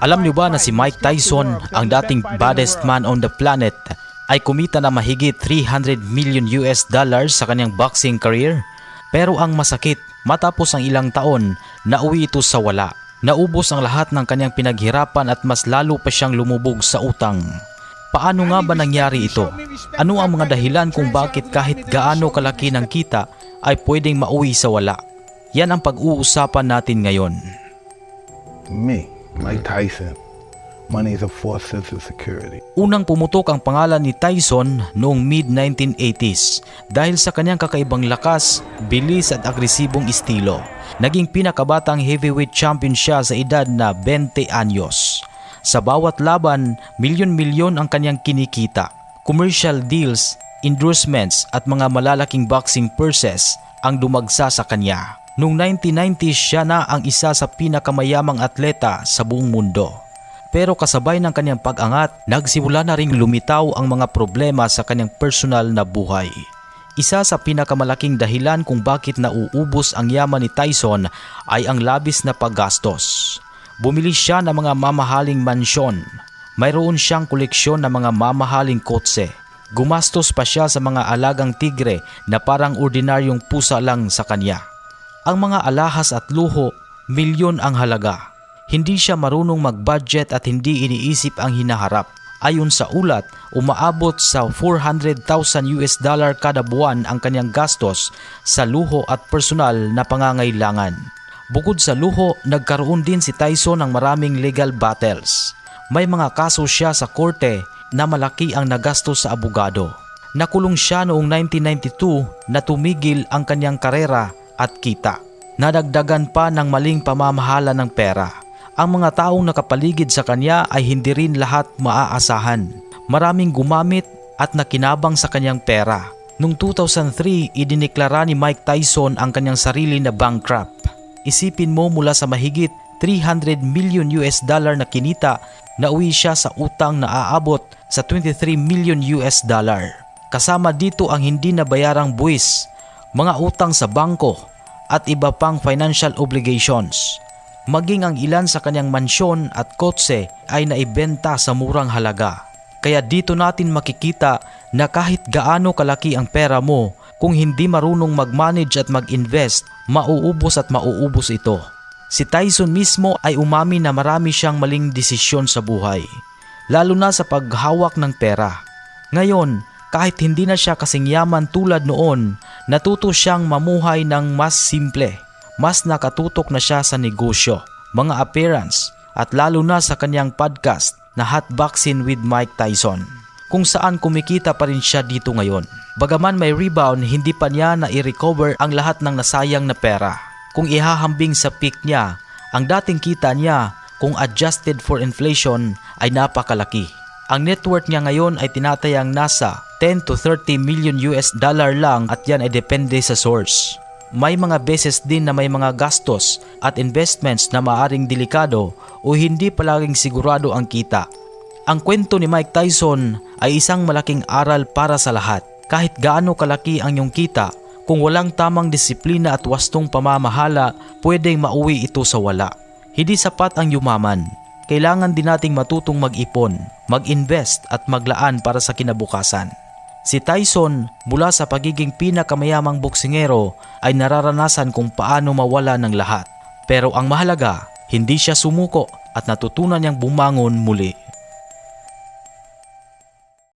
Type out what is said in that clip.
Alam niyo ba na si Mike Tyson, ang dating baddest man on the planet, ay kumita na mahigit 300 million US dollars sa kanyang boxing career? Pero ang masakit, matapos ang ilang taon, nauwi ito sa wala. Naubos ang lahat ng kanyang pinaghirapan at mas lalo pa siyang lumubog sa utang. Paano nga ba nangyari ito? Ano ang mga dahilan kung bakit kahit gaano kalaki ng kita ay pwedeng mauwi sa wala? Yan ang pag-uusapan natin ngayon. Me, Mike Tyson. Money is a false sense of security. Unang pumutok ang pangalan ni Tyson noong mid-1980s dahil sa kanyang kakaibang lakas, bilis at agresibong estilo. Naging pinakabatang heavyweight champion siya sa edad na 20 anyos. Sa bawat laban, milyon-milyon ang kanyang kinikita. Commercial deals, endorsements at mga malalaking boxing purses ang dumagsa sa kanya. Noong 1990s siya na ang isa sa pinakamayamang atleta sa buong mundo. Pero kasabay ng kanyang pag-angat, nagsimula na ring lumitaw ang mga problema sa kanyang personal na buhay. Isa sa pinakamalaking dahilan kung bakit nauubos ang yaman ni Tyson ay ang labis na paggastos. Bumili siya ng mga mamahaling mansyon. Mayroon siyang koleksyon ng mga mamahaling kotse. Gumastos pa siya sa mga alagang tigre na parang ordinaryong pusa lang sa kanya. Ang mga alahas at luho, milyon ang halaga. Hindi siya marunong mag-budget at hindi iniisip ang hinaharap. Ayon sa ulat, umaabot sa 400,000 US dollar kada buwan ang kanyang gastos sa luho at personal na pangangailangan. Bukod sa luho, nagkaroon din si Tyson ng maraming legal battles. May mga kaso siya sa korte na malaki ang nagastos sa abogado. Nakulong siya noong 1992 na tumigil ang kanyang karera at kita. Nadagdagan pa ng maling pamamahala ng pera. Ang mga taong nakapaligid sa kanya ay hindi rin lahat maaasahan. Maraming gumamit at nakinabang sa kanyang pera. Noong 2003, idineklara ni Mike Tyson ang kanyang sarili na bankrupt. Isipin mo mula sa mahigit 300 million US dollar na kinita, nauwi siya sa utang na aabot sa 23 million US dollar. Kasama dito ang hindi nabayarang buwis, mga utang sa bangko at iba pang financial obligations. Maging ang ilan sa kanyang mansyon at kotse ay naibenta sa murang halaga. Kaya dito natin makikita na kahit gaano kalaki ang pera mo, kung hindi marunong mag-manage at mag-invest, mauubos at mauubos ito. Si Tyson mismo ay umami na marami siyang maling desisyon sa buhay, lalo na sa paghawak ng pera. Ngayon, kahit hindi na siya kasing yaman tulad noon, natuto siyang mamuhay ng mas simple. Mas nakatutok na siya sa negosyo, mga appearance, at lalo na sa kanyang podcast na Hotboxing with Mike Tyson, kung saan kumikita pa rin siya dito ngayon. Bagaman may rebound, hindi pa niya na i-recover ang lahat ng nasayang na pera. Kung ihahambing sa peak niya, ang dating kita niya kung adjusted for inflation ay napakalaki. Ang net worth niya ngayon ay tinatayang nasa 10 to 30 million US dollar lang at yan ay depende sa source. May mga beses din na may mga gastos at investments na maaring delikado o hindi palaging sigurado ang kita. Ang kwento ni Mike Tyson ay isang malaking aral para sa lahat. Kahit gaano kalaki ang iyong kita, kung walang tamang disiplina at wastong pamamahala, pwedeng mauwi ito sa wala. Hindi sapat ang yumaman. Kailangan din nating matutong mag-ipon, mag-invest at maglaan para sa kinabukasan. Si Tyson mula sa pagiging pinakamayamang boksingero ay nararanasan kung paano mawala ng lahat. Pero ang mahalaga, hindi siya sumuko at natutunan niyang bumangon muli.